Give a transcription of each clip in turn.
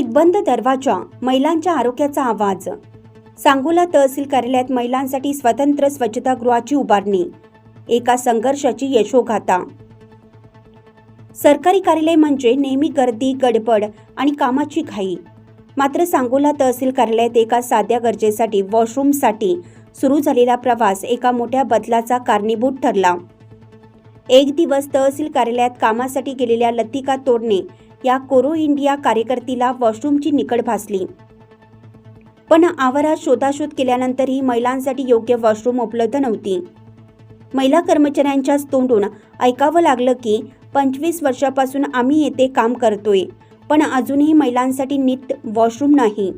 एक बंद दरवाजा महिलांच्या आरोग्याचा आवाज. सांगोला तहसील कार्यालयात महिलांसाठी स्वतंत्र स्वच्छतागृहाची उभारणी. एका संघर्षाची यशोगाथा. सरकारी कार्यालय म्हणजे नेहमी गर्दी गडबड आणि कामाची घाई. मात्र सांगोला तहसील कार्यालयात एका साध्या गरजेसाठी वॉशरूमसाठी सुरू झालेला प्रवास एका मोठ्या बदलाचा कारणीभूत ठरला. एक दिवस तहसील कार्यालयात कामासाठी गेलेल्या लतिका तोडणे या कोरो इंडिया कार्यकर्तीला वॉशरूमची निकड भासली. पण आवारात शोधाशोध केल्यानंतरही महिलांसाठी योग्य वॉशरूम उपलब्ध नव्हती. महिला कर्मचाऱ्यांच्याच तोंडून ऐकावं लागलं की पंचवीस वर्षापासून आम्ही येथे काम करतोय पण अजूनही महिलांसाठी नीट वॉशरूम नाही.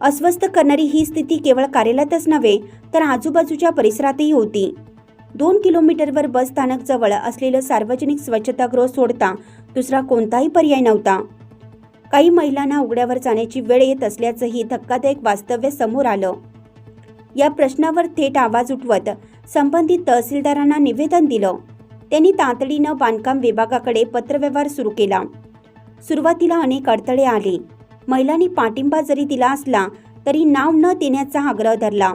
अस्वस्थ करणारी ही स्थिती केवळ कार्यालयातच नव्हे तर आजूबाजूच्या परिसरातही होती. दोन किलोमीटरवर बस स्थानक जवळ असलेलं सार्वजनिक स्वच्छतागृह सोडता दुसरा कोणताही पर्याय नव्हता. काही महिलांना उघड्यावर जाण्याची वेळ येत असल्याचंही धक्कादायक वास्तव्य समोर आलं. या प्रश्नावर थेट आवाज उठवत संबंधित तहसीलदारांना निवेदन दिलं. त्यांनी तातडीनं बांधकाम विभागाकडे पत्रव्यवहार सुरू केला. सुरुवातीला अनेक अडथळे आले. महिलांनी पाठिंबा जरी दिला असला तरी नाव न देण्याचा आग्रह धरला.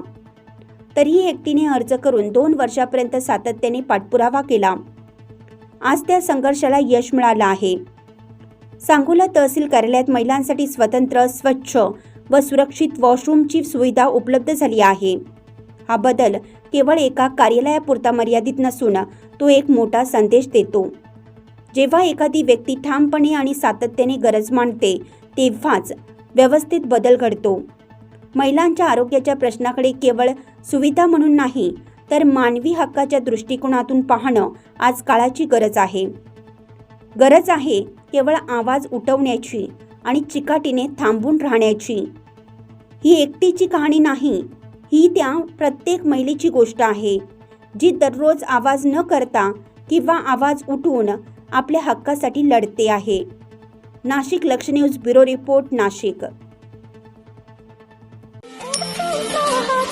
तरीही एकटीने अर्ज करून दोन वर्षापर्यंत सातत्याने पाठपुरावा केला. आज त्या संघर्षाला यश मिळालं आहे. सांगोला तहसील कार्यालयात महिलांसाठी स्वतंत्र स्वच्छ व सुरक्षित वॉशरूमची सुविधा उपलब्ध झाली आहे. हा बदल केवळ एका कार्यालयापुरता मर्यादित नसून तो एक मोठा संदेश देतो. जेव्हा एखादी व्यक्ती ठामपणे आणि सातत्याने गरज मांडते तेव्हाच व्यवस्थित बदल घडतो. महिलांच्या आरोग्याच्या प्रश्नाकडे केवळ सुविधा म्हणून नाही तर मानवी हक्काच्या दृष्टिकोनातून पाहणं आज काळाची गरज आहे. गरज आहे केवळ आवाज उठवण्याची आणि चिकाटीने थांबून राहण्याची. ही एकटीची कहाणी नाही ही त्या प्रत्येक महिलेची गोष्ट आहे जी दररोज आवाज न करता किंवा आवाज उठवून आपल्या हक्कासाठी लढते आहे. नाशिक लक्ष news bureau report Nashik. my heart